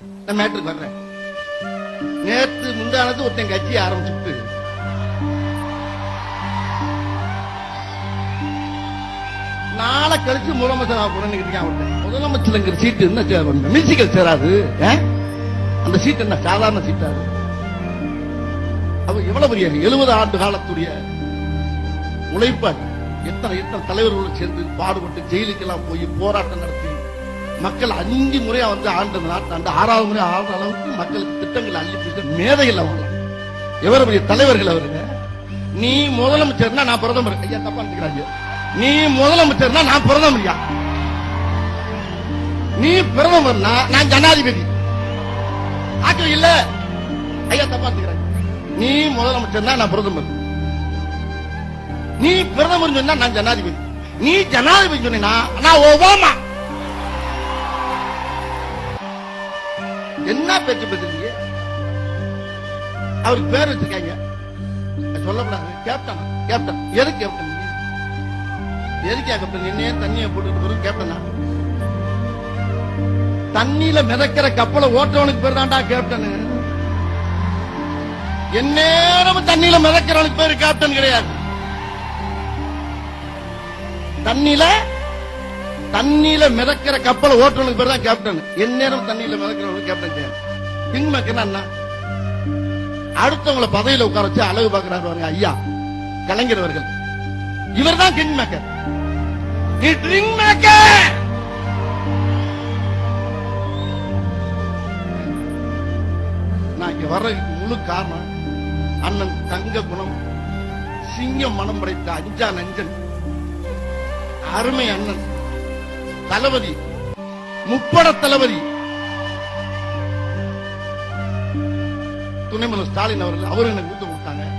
நான் மேட்ருக்கு வர்றேன். நேற்று முந்தானது ஒருத்தன் கட்சி ஆரம்பிச்சுட்டு நாளை கழிச்சு முதலமைச்சர் ஆகணும்னு இருக்கான் முதலமைச்சருங்கிற சீட்டு என்ன மியூசிக்கல் சேராது அந்த சீட் என்ன சாதாரண சீட்டாது அவர் எவ்வளவு பெரிய எழுபது ஆண்டு காலத்துடைய உழைப்பாடு எத்தனை எத்தனை தலைவர்களோடு சேர்ந்து பாடுபட்டு ஜெயிலுக்கெல்லாம் போய் போராட்டம் நடத்தி மக்கள் அஞ்சு முறையா வந்து ஆண்டு நாட்டாண்டு ஆறாவது முறை ஆடுற அளவுக்கு மக்களுக்கு திட்டங்கள் அள்ளி பேச மேதைகள் அவங்க எவருடைய தலைவர்கள் அவருங்க? நீ முதலமைச்சர்னா நான் பிரதமர். ஐயா தப்பா நினைக்கிறாங்க. நீ முதலமைச்சர்னா நான் பிரதமர் நீ பிரதமர்னா நான் ஜனாதிபதி. ஆக்கம் இல்ல. ஐயா தப்பா நினைக்கிறாங்க. நீ முதலமைச்சர்னா நான் பிரதமர். நீ பிரதமர் சொன்னா நான் ஜனாதிபதி. நீ ஜனாதிபதி சொன்னா நான் ஒபாமா. என்ன பேச்சு பேசுறீங்க? அவருக்கு பேர் வச்சிருக்காங்க. அது சொல்லக்கூடாது. Captain captain. எது கேப்டன்? எதுக்கே கேப்டன்? என்னையே தண்ணியை போட்டுட்டு வரும் கேப்டனா? தண்ணியில மிதக்கிற கப்பலை ஓட்டுறவனுக்கு பேர் தான்டா கேப்டன். எந்நேரமும் தண்ணியில மிதக்கிறவனுக்கு பேரு கேப்டன் கிடையாது. தண்ணியில தண்ணியில மிதக்கிற கப்பலை ஓட்டுறவனுக்கு பேர் தான் கேப்டன் எந்நேரம் தண்ணியில மிதக்கிறவனுக்கு கேப்டன் கிடையாது கிங் என்ன அடுத்தவங்களை பதவியில உட்கார வச்சு அழகு பாக்குறாரு ஐயா கலைஞர் அவர்கள் இவர் தான் கிங் மேக்கர் நீ மேக்கர் நான் இங்க வர்றதுக்கு முழு காரணம் அண்ணன் தங்க குணம் சிங்கம் மனம் படைத்த அஞ்சா நஞ்சன் அருமை அண்ணன். தளபதி. முப்பட தளபதி. துணை ஸ்டாலின் அவர்கள் அவரு எனக்கு கொடுத்தாங்க.